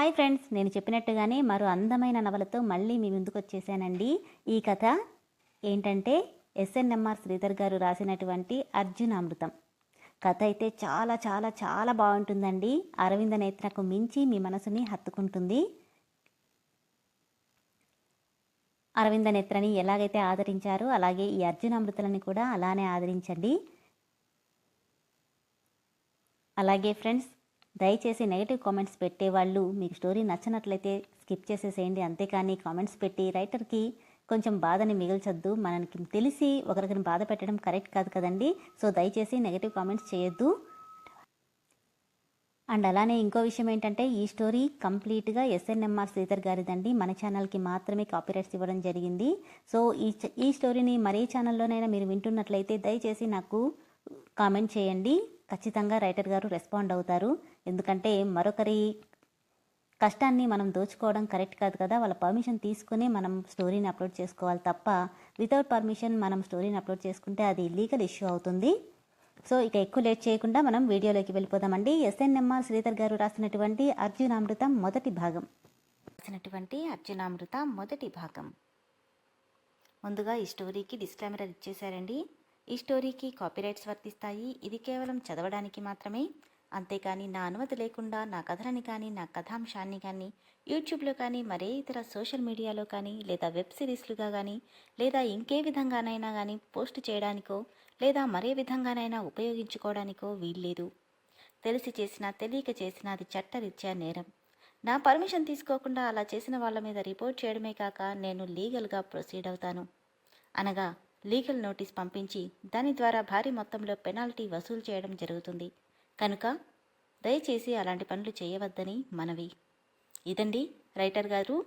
Hi friends నేను చెప్పినట్టుగానే మరో అందమైన నవలతో మళ్ళీ మీ ముందుకు వచ్చేసానండి ఈ కథ ఏంటంటే ఎస్ఎన్ఎంఆర్ శ్రీధర్ గారు రాసినటువంటి అర్జున్ అమృతం. కథ అయితే చాలా చాలా చాలా బాగుంటుందండి. అరవింద నేత్రకు మించి మీ మనసుని హత్తుకుంటుంది. అరవింద నేత్రని ఎలాగైతే ఆదరించారో అలాగే ఈ అర్జున్ అమృతలని కూడా అలానే ఆదరించండి. అలాగే ఫ్రెండ్స్ దయచేసి నెగిటివ్ కామెంట్స్ పెట్టేవాళ్ళు. మీకు స్టోరీ నచ్చినట్లయితే స్కిప్ చేసేసేయండి. అంతేకాని కామెంట్స్ పెట్టి రైటర్కి కొంచెం బాధని మిగిల్చొద్దు. మనకి తెలిసి ఒకరికి బాధ పెట్టడం కరెక్ట్ కాదు కదండి. సో దయచేసి నెగిటివ్ కామెంట్స్ చేయొద్దు. అండ్ అలానే ఇంకో విషయం ఏంటంటే ఈ స్టోరీ కంప్లీట్గా ఎస్ఎన్ఎంఆర్ శ్రీధర్ గారిదండి. మన ఛానల్కి మాత్రమే కాపీరైట్స్ ఇవ్వడం జరిగింది. సో ఈ ఈ స్టోరీని మరే ఛానల్లోనైనా మీరు వింటున్నట్లయితే దయచేసి నాకు కామెంట్ చేయండి. ఖచ్చితంగా రైటర్ గారు రెస్పాండ్ అవుతారు. ఎందుకంటే మరొకరి కష్టాన్ని మనం దోచుకోవడం కరెక్ట్ కాదు కదా. వాళ్ళ పర్మిషన్ తీసుకుని మనం స్టోరీని అప్లోడ్ చేసుకోవాలి తప్ప వితౌట్ పర్మిషన్ మనం స్టోరీని అప్లోడ్ చేసుకుంటే అది లీగల్ ఇష్యూ అవుతుంది. సో ఇక ఎక్కువ లేట్ చేయకుండా మనం వీడియోలోకి వెళ్ళిపోదామండి. ఎస్ఎన్ఎంఆర్ శ్రీధర్ గారు రాసినటువంటి అర్జునామృతం మొదటి భాగం. రాసినటువంటి అర్జునామృత మొదటి భాగం. ముందుగా ఈ స్టోరీకి డిస్క్లైమర్ ఇచ్చేశారండి. ఈ స్టోరీకి కాపీరైట్స్ వర్తిస్తాయి. ఇది కేవలం చదవడానికి మాత్రమే. అంతేకాని నా అనుమతి లేకుండా నా కథలని కానీ నా కథాంశాన్ని కానీ యూట్యూబ్లో కానీ మరే ఇతర సోషల్ మీడియాలో కానీ లేదా వెబ్ సిరీస్లుగా కానీ లేదా ఇంకే విధంగానైనా కానీ పోస్ట్ చేయడానికో లేదా మరే విధంగానైనా ఉపయోగించుకోవడానికో వీల్లేదు. తెలిసి చేసినా తెలియక చేసినా అది చట్టరీత్యా నేరం. నా పర్మిషన్ తీసుకోకుండా అలా చేసిన వాళ్ళ మీద రిపోర్ట్ చేయడమే కాక నేను లీగల్గా ప్రొసీడ్ అవుతాను. అనగా లీగల్ నోటీస్ పంపించి దాని ద్వారా భారీ మొత్తంలో పెనాల్టీ వసూలు చేయడం జరుగుతుంది. కనుక దయచేసి అలాంటి పనులు చేయవద్దని మనవి. ఇదండి రైటర్ గారు.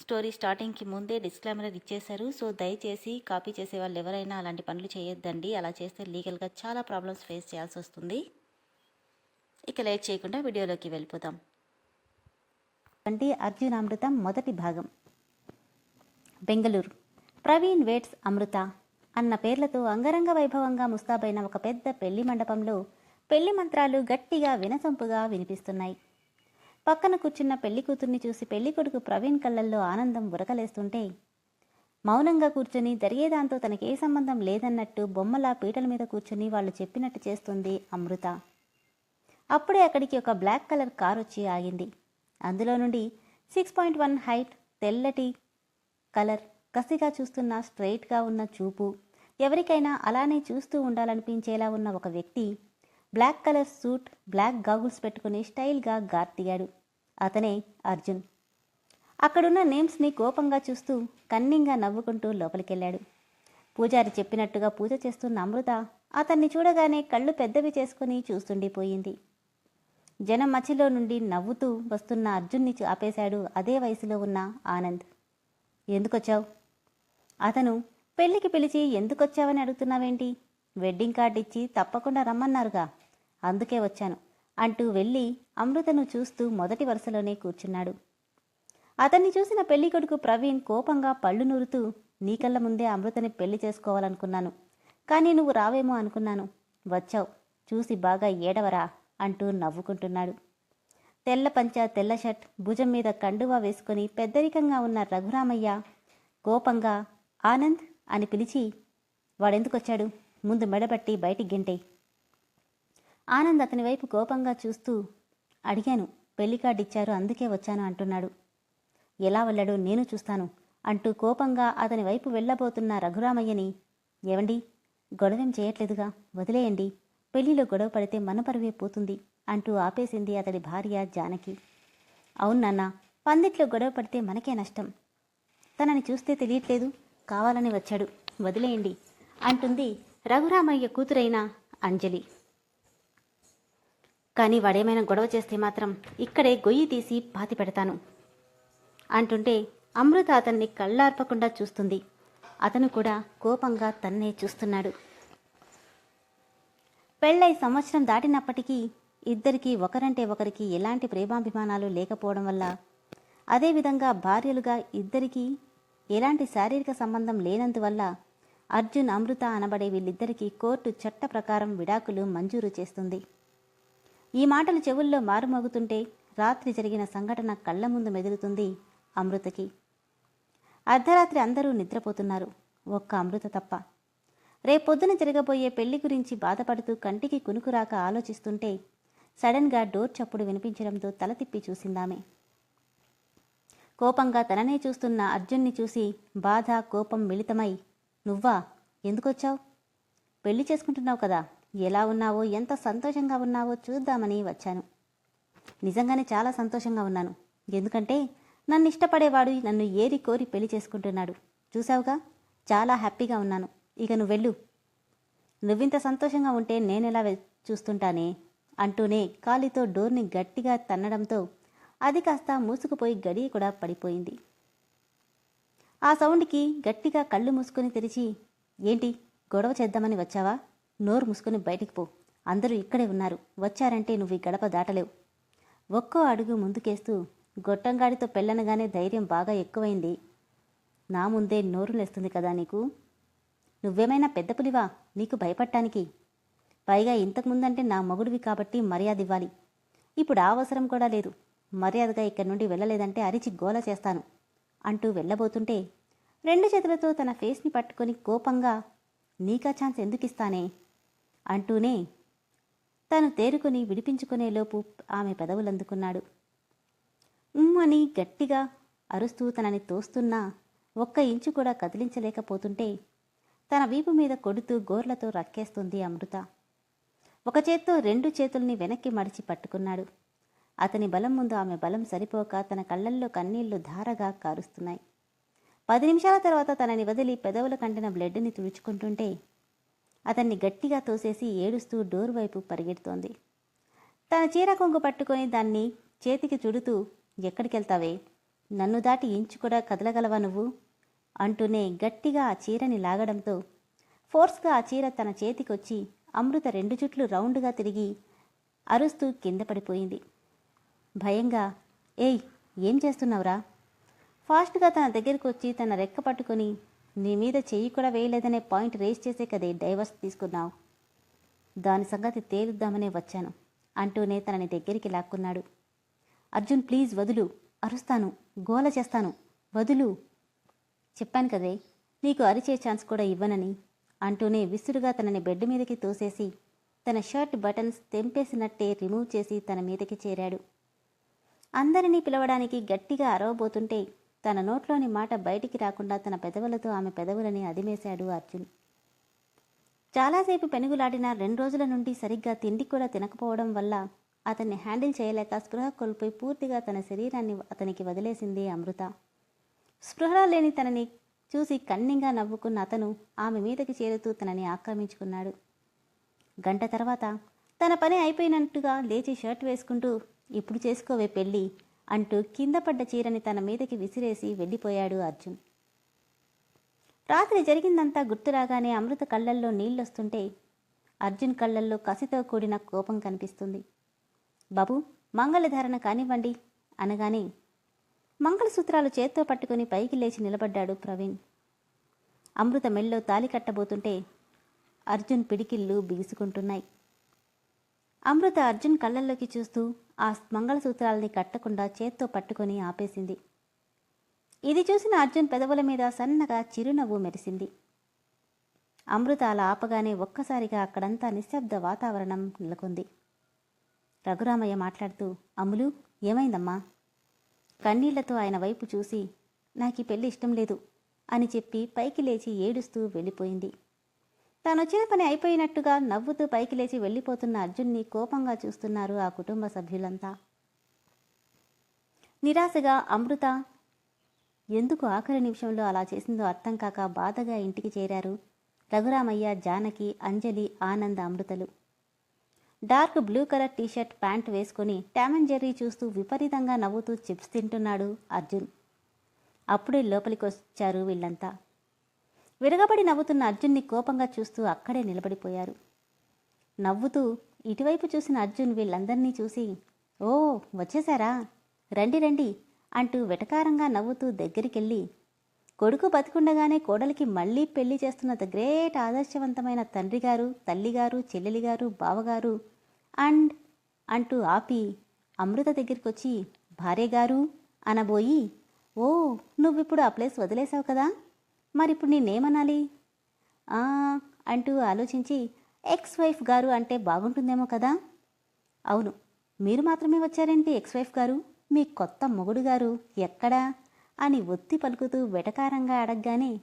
స్టోరీ స్టార్టింగ్కి ముందే డిస్క్లైమర్ ఇచ్చేశారు. సో దయచేసి కాపీ చేసే వాళ్ళు ఎవరైనా అలాంటి పనులు చేయొద్దండి. అలా చేస్తే లీగల్గా చాలా ప్రాబ్లమ్స్ ఫేస్ చేయాల్సి వస్తుంది. ఇక లేట్ చేయకుండా వీడియోలోకి వెళ్ళిపోతాం అండి అర్జున్ అమృతం మొదటి భాగం. బెంగళూరు. ప్రవీణ్ వేట్స్ అమృత అన్న పేర్లతో అంగరంగ వైభవంగా ముస్తాబైన ఒక పెద్ద పెళ్ళి మండపంలో పెళ్ళి మంత్రాలు గట్టిగా వినసొంపుగా వినిపిస్తున్నాయి. పక్కన కూర్చున్న పెళ్ళి కూతుర్ని చూసి పెళ్ళి కొడుకు ప్రవీణ్ కళ్ళల్లో ఆనందం ఉరకలేస్తుంటే మౌనంగా కూర్చుని జరిగేదాంతో తనకే సంబంధం లేదన్నట్టు బొమ్మలా పీటల మీద కూర్చుని వాళ్ళు చెప్పినట్టు చేస్తుంది అమృత. అప్పుడే అక్కడికి ఒక బ్లాక్ కలర్ కార్ వచ్చి ఆగింది. అందులో నుండి సిక్స్ పాయింట్ వన్ హైట్ తెల్లటి కలర్ కసిగా చూస్తున్న స్ట్రైట్గా ఉన్న చూపు ఎవరికైనా అలానే చూస్తూ ఉండాలనిపించేలా ఉన్న ఒక వ్యక్తి black colour suit black goggles పెట్టుకుని స్టైల్గా గార్ దిగాడు అతనే అర్జున్. అక్కడున్న నేమ్స్ని కోపంగా చూస్తూ కన్నింగా నవ్వుకుంటూ లోపలికెళ్ళాడు. పూజారి చెప్పినట్టుగా పూజ చేస్తున్న అమృత అతన్ని చూడగానే కళ్ళు పెద్దవి చేసుకుని చూస్తుండిపోయింది జనం మధ్యలో నుండి నవ్వుతూ వస్తున్న అర్జున్ని ఆపేశాడు అదే వయసులో ఉన్న ఆనంద్. ఎందుకొచ్చావు? అతను పెళ్ళికి పిలిచి ఎందుకొచ్చావని అడుగుతున్నావేంటి? వెడ్డింగ్ కార్డు ఇచ్చి తప్పకుండా రమ్మన్నారుగా. అందుకే వచ్చాను. అంటూ వెళ్ళి అమృతను చూస్తూ మొదటి వరుసలోనే కూర్చున్నాడు. అతన్ని చూసిన పెళ్ళి కొడుకు ప్రవీణ్ కోపంగా పళ్ళు నూరుతూ నీ కళ్ళ ముందే అమృతని పెళ్ళి చేసుకోవాలనుకున్నాను. కానీ నువ్వు రావేమో అనుకున్నాను. వచ్చావు. చూసి బాగా ఏడవరా అంటూ నవ్వుకుంటున్నాడు. తెల్ల పంచ తెల్ల షర్ట్ భుజం మీద కండువా వేసుకుని పెద్దరికంగా ఉన్న రఘురామయ్య కోపంగా ఆనంద్ అని పిలిచి వాడెందుకొచ్చాడు? ముందు మెడబట్టి బయటికి గింటే. ఆనంద్ అతని వైపు కోపంగా చూస్తూ అడిగాను పెళ్ళి కార్డు ఇచ్చారు అందుకే వచ్చాను అంటున్నాడు. ఎలా వెళ్ళాడో నేను చూస్తాను అంటూ కోపంగా అతని వైపు వెళ్ళబోతున్న రఘురామయ్యని ఏవండి గొడవేం చేయట్లేదుగా వదిలేయండి పెళ్ళిలో గొడవ పడితే మన పరువే పోతుంది అంటూ ఆపేసింది అతడి భార్య జానకి. అవును నాన్న పందిట్లో గొడవ పడితే మనకే నష్టం. తనని చూస్తే తెలియట్లేదు కావాలని వచ్చాడు వదిలేయండి అంటుంది రఘురామయ్య కూతురైన అంజలి. కానీ వాడేమైనా గొడవ చేస్తే మాత్రం ఇక్కడే గొయ్యి తీసి పాతి పెడతాను అంటుంటే అమృత అతన్ని కళ్ళార్పకుండా చూస్తుంది. అతను కూడా కోపంగా తన్నే చూస్తున్నాడు. పెళ్ళై సంవత్సరం దాటినప్పటికీ ఇద్దరికీ ఒకరంటే ఒకరికి ఎలాంటి ప్రేమాభిమానాలు లేకపోవడం వల్ల అదేవిధంగా భార్యలుగా ఇద్దరికీ ఎలాంటి శారీరక సంబంధం లేనందువల్ల అర్జున్ అమృత అనబడే వీళ్ళిద్దరికీ కోర్టు చట్ట ప్రకారం విడాకులు మంజూరు చేస్తుంది. ఈ మాటలు చెవుల్లో మారుమోగుతుంటే రాత్రి జరిగిన సంఘటన కళ్ళ ముందు మెదులుతుంది అమృతకి. అర్ధరాత్రి అందరూ నిద్రపోతున్నారు. ఒక్క అమృత తప్ప. రేపొద్దున జరగబోయే పెళ్ళి గురించి బాధపడుతూ కంటికి కునుకురాక ఆలోచిస్తుంటే సడన్గా డోర్ చప్పుడు వినిపించడంతో తల తిప్పి చూసిందామె. కోపంగా తననే చూస్తున్న అర్జున్ని చూసి బాధ కోపం మిళితమై నువ్వా? ఎందుకొచ్చావు? పెళ్ళి చేసుకుంటున్నావు కదా. ఎలా ఉన్నావో ఎంత సంతోషంగా ఉన్నావో చూద్దామని వచ్చాను. నిజంగానే చాలా సంతోషంగా ఉన్నాను. ఎందుకంటే నన్ను ఇష్టపడేవాడు నన్ను ఏరి కోరి పెళ్ళి చేసుకుంటున్నాడు. చూసావుగా చాలా హ్యాపీగా ఉన్నాను. ఇక నువ్వు వెళ్ళు. నువ్వింత సంతోషంగా ఉంటే నేనెలా చూస్తుంటానే? అంటూనే కాలితో డోర్ని గట్టిగా తన్నడంతో అది కాస్త మూసుకుపోయి గడి కూడా పడిపోయింది. ఆ సౌండ్కి గట్టిగా కళ్ళు మూసుకొని తెరిచి ఏంటి గొడవ చేద్దామని వచ్చావా? నోరు మూసుకొని బయటికి పో. అందరూ ఇక్కడే ఉన్నారు. వచ్చారంటే నువ్వు ఈ గడప దాటలేవు. ఒక్కో అడుగు ముందుకేస్తూ గొట్టంగాడితో పెళ్ళనగానే ధైర్యం బాగా ఎక్కువైంది. నా ముందే నోరు లేస్తుంది కదా నీకు? నువ్వేమైనా పెద్ద పులివా? నీకు భయపడటానికి? పైగా ఇంతకు ముందంటే నా మొగుడివి కాబట్టి మర్యాద ఇవ్వాలి. ఇప్పుడు ఆ అవసరం కూడా లేదు. మర్యాదగా ఇక్కడి నుండి వెళ్ళలేదంటే అరిచి గోల చేస్తాను. అంటూ వెళ్ళబోతుంటే రెండు చేతులతో తన ఫేస్ని పట్టుకొని కోపంగా నీకా ఛాన్స్ ఎందుకు ఇస్తానే అంటూనే తను తేరుకొని విడిపించుకునేలోపు ఆమె పెదవులందుకున్నాడు. అని గట్టిగా అరుస్తూ తనని తోస్తున్నా ఒక్క ఇంచు కూడా కదిలించలేకపోతుంటే తన వీపు మీద కొడుతూ గోర్లతో రక్కేస్తుంది అమృత. ఒక చేత్తో రెండు చేతుల్ని వెనక్కి మడిచి పట్టుకున్నాడు. అతని బలం ముందు ఆమె బలం సరిపోక తన కళ్ళల్లో కన్నీళ్ళు ధారగా కారుస్తున్నాయి. పది నిమిషాల తర్వాత తనని వదిలి పెదవుల కంటిన బ్లడ్ని తుడుచుకుంటుంటే అతన్ని గట్టిగా తోసేసి ఏడుస్తూ డోర్ వైపు పరిగెడుతోంది. తన చీర కొంగు పట్టుకొని దాన్ని చేతికి చుడుతూ ఎక్కడికెళ్తావే? నన్ను దాటి ఇంచు కూడా కదలగలవా నువ్వు? అంటూనే గట్టిగా ఆ చీరని లాగడంతో ఫోర్స్గా ఆ చీర తన చేతికొచ్చి అమృత రెండు చుట్లు రౌండ్గా తిరిగి అరుస్తూ కింద పడిపోయింది. భయంగా ఏయ్ ఏం చేస్తున్నావురా? ఫాస్ట్గా తన దగ్గరికి వచ్చి తన రెక్క పట్టుకొని నీ మీద చెయ్యి కూడా వేయలేదనే పాయింట్ రేస్ చేసే కదే డైవర్స్ తీసుకున్నావు. దాని సంగతి తేలుద్దామనే వచ్చాను అంటూనే తనని దగ్గరికి లాక్కున్నాడు. అర్జున్ ప్లీజ్ వదులు అరుస్తాను గోల చేస్తాను వదులు. చెప్పాను కదే నీకు అరిచే ఛాన్స్ కూడా ఇవ్వనని అంటూనే విసురుగా తనని బెడ్ మీదకి తోసేసి తన షర్ట్ బటన్స్ తెంపేసినట్టే రిమూవ్ చేసి తన మీదకి చేరాడు. అందరినీ పిలవడానికి గట్టిగా అరవబోతుంటే తన నోట్లోని మాట బయటికి రాకుండా తన పెదవులతో ఆమె పెదవులని అదిమేశాడు అర్జున్. చాలాసేపు పెనుగులాడిన రెండు రోజుల నుండి సరిగ్గా తిండి కూడా తినకపోవడం వల్ల అతన్ని హ్యాండిల్ చేయలేక స్పృహ కోల్పోయి పూర్తిగా తన శరీరాన్ని అతనికి వదిలేసింది అమృత. స్పృహలో లేని తనని చూసి కన్నింగా నవ్వుకున్న అతను ఆమె మీదకి చేరుతూ తనని ఆక్రమించుకున్నాడు. గంట తర్వాత తన పని అయిపోయినట్టుగా లేచి షర్ట్ వేసుకుంటూ ఇప్పుడు చేసుకోవే పెళ్ళి అంటూ కింద పడ్డ చీరని తన మీదకి విసిరేసి వెళ్ళిపోయాడు అర్జున్. రాత్రి జరిగిందంతా గుర్తురాగానే అమృత కళ్ళల్లో నీళ్ళొస్తుంటే అర్జున్ కళ్ళల్లో కసితో కూడిన కోపం కనిపిస్తుంది. బాబు మంగళధారణ కానివ్వండి అనగానే మంగళసూత్రాలు చేత్తో పట్టుకుని పైకి లేచి నిలబడ్డాడు ప్రవీణ్. అమృత మెల్లో తాలి కట్టబోతుంటే అర్జున్ పిడికిళ్ళు బిగుసుకుంటున్నాయి. అమృత అర్జున్ కళ్ళల్లోకి చూస్తూ ఆ మంగళసూత్రాలని కట్టకుండా చేత్తో పట్టుకొని ఆపేసింది. ఇది చూసిన అర్జున్ పెదవుల మీద సన్నగా చిరునవ్వు మెరిసింది. అమృత అలా ఆపగానే ఒక్కసారిగా అక్కడంతా నిశ్శబ్ద వాతావరణం నెలకొంది. రఘురామయ్య మాట్లాడుతూ అమ్ములు ఏమైందమ్మా? కన్నీళ్ళతో ఆయన వైపు చూసి నాకు ఈ పెళ్ళి ఇష్టం లేదు అని చెప్పి పైకి లేచి ఏడుస్తూ వెళ్ళిపోయింది. తానొచ్చిన పని అయిపోయినట్టుగా నవ్వుతూ పైకి లేచి వెళ్ళిపోతున్న అర్జున్ని కోపంగా చూస్తున్నారు ఆ కుటుంబ సభ్యులంతా. నిరాశగా అమృత ఎందుకు ఆఖరి నిమిషంలో అలా చేసిందో అర్థం కాక బాధగా ఇంటికి చేరారు? Raghuramayya Janaki Anjali Anand అమృతలు. Dark blue colour t shirt pant వేసుకుని టామన్ జెర్రీ చూస్తూ విపరీతంగా నవ్వుతూ చిప్స్ తింటున్నాడు అర్జున్. అప్పుడే లోపలికి వచ్చారు వీళ్ళంతా. విరగబడి నవ్వుతున్న అర్జున్ని కోపంగా చూస్తూ అక్కడే నిలబడిపోయారు. నవ్వుతూ ఇటువైపు చూసిన అర్జున్ వీళ్ళందరినీ చూసి ఓ వచ్చేశారా? రండి రండి అంటూ వెటకారంగా నవ్వుతూ దగ్గరికెళ్ళి కొడుకు బతికుండగానే కోడలికి మళ్ళీ పెళ్ళి చేస్తున్న ద గ్రేట్ ఆదర్శవంతమైన తండ్రిగారు తల్లిగారు చెల్లెలిగారు బావగారు అండ్ అంటూ ఆపి అమృత దగ్గరికి వచ్చి భార్య గారు అనబోయి ఓ నువ్విప్పుడు ఆ ప్లేస్ వదిలేసావు కదా? మరిప్పుడు నేనేమనాలి? అంటూ ఆలోచించి ఎక్స్ వైఫ్ గారు అంటే బాగుంటుందేమో కదా? అవును. మీరు మాత్రమే వచ్చారేంటి ఎక్స్ వైఫ్ గారు? మీ కొత్త మొగుడు గారు ఎక్కడా? అని ఒత్తి పలుకుతూ వెటకారంగా అడగగానే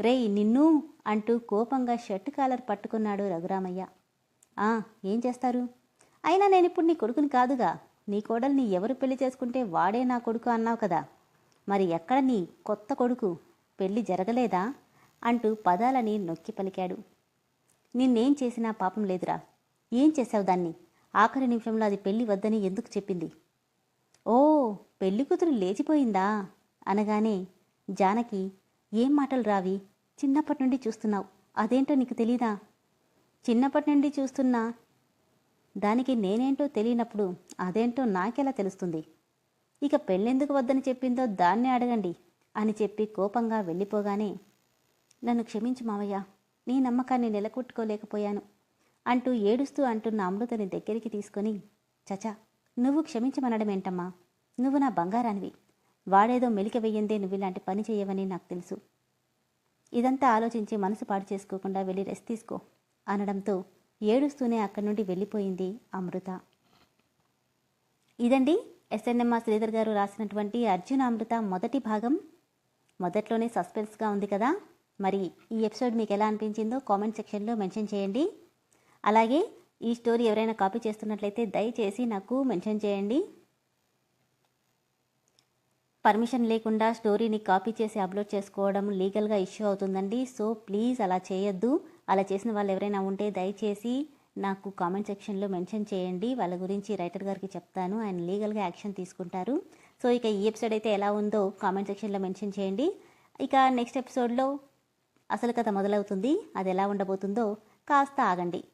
రేయ్ నిన్ను అంటూ కోపంగా షర్ట్ కాలర్ పట్టుకున్నాడు రఘురామయ్య. ఆ ఏం చేస్తారు? అయినా నేనిప్పుడు నీ కొడుకుని కాదుగా. నీ కోడల్ని ఎవరు పెళ్ళి చేసుకుంటే వాడే నా కొడుకు అన్నావు కదా. మరి ఎక్కడ నీ కొత్త కొడుకు? పెళ్ళి జరగలేదా? అంటూ పదాలని నొక్కి పలికాడు. నిన్నేం చేసినా పాపం లేదురా. ఏం చేశావు దాన్ని? ఆఖరి నిమిషంలో అది పెళ్ళి వద్దని ఎందుకు చెప్పింది? ఓ పెళ్ళి కూతురు లేచిపోయిందా? అనగానే జానకి ఏం మాటలు రావి? చిన్నప్పటి నుండి చూస్తున్నావు. అదేంటో నీకు తెలీదా? చిన్నప్పటి నుండి చూస్తున్నా. దానికి నేనేంటో తెలియనప్పుడు అదేంటో నాకెలా తెలుస్తుంది? ఇక పెళ్ళెందుకు వద్దని చెప్పిందో దాన్నే అడగండి. అని చెప్పి కోపంగా వెళ్ళిపోగానే నన్ను క్షమించు మావయ్య నీ నమ్మకాన్ని నిలకొట్టుకోలేకపోయాను అంటూ ఏడుస్తూ అంటున్న అమృతని దగ్గరికి తీసుకొని చచా నువ్వు క్షమించమనడం ఏంటమ్మా? నువ్వు నా బంగారానివి. వాడేదో మెలిక వెయ్యిందే నువ్వు ఇలాంటి పని చేయవని నాకు తెలుసు. ఇదంతా ఆలోచించి మనసు పాడు చేసుకోకుండా వెళ్ళి రెస్ట్ తీసుకో అనడంతో ఏడుస్తూనే అక్కడి నుండి వెళ్ళిపోయింది అమృత. ఇదండి ఎస్ఎన్ఎంఆర్ శ్రీధర్ గారు రాసినటువంటి అర్జున అమృత మొదటి భాగం. మొదట్లోనే సస్పెన్స్గా ఉంది కదా? మరి ఈ ఎపిసోడ్ మీకు ఎలా అనిపించిందో కామెంట్ సెక్షన్లో మెన్షన్ చేయండి. అలాగే ఈ స్టోరీ ఎవరైనా కాపీ చేస్తున్నట్లయితే దయచేసి నాకు మెన్షన్ చేయండి. పర్మిషన్ లేకుండా స్టోరీని కాపీ చేసి అప్లోడ్ చేసుకోవడం లీగల్గా ఇష్యూ అవుతుందండి. సో ప్లీజ్ అలా చేయొద్దు. అలా చేసిన వాళ్ళు ఎవరైనా ఉంటే దయచేసి నాకు కామెంట్ సెక్షన్లో మెన్షన్ చేయండి. వాళ్ళ గురించి రైటర్ గారికి చెప్తాను. ఆయన లీగల్గా యాక్షన్ తీసుకుంటారు. సో ఇక ఈ ఎపిసోడ్ అయితే ఎలా ఉందో కామెంట్ సెక్షన్లో మెన్షన్ చేయండి. ఇక నెక్స్ట్ ఎపిసోడ్లో అసలు కథ మొదలవుతుంది. అది ఎలా ఉండబోతుందో కాస్త ఆగండి.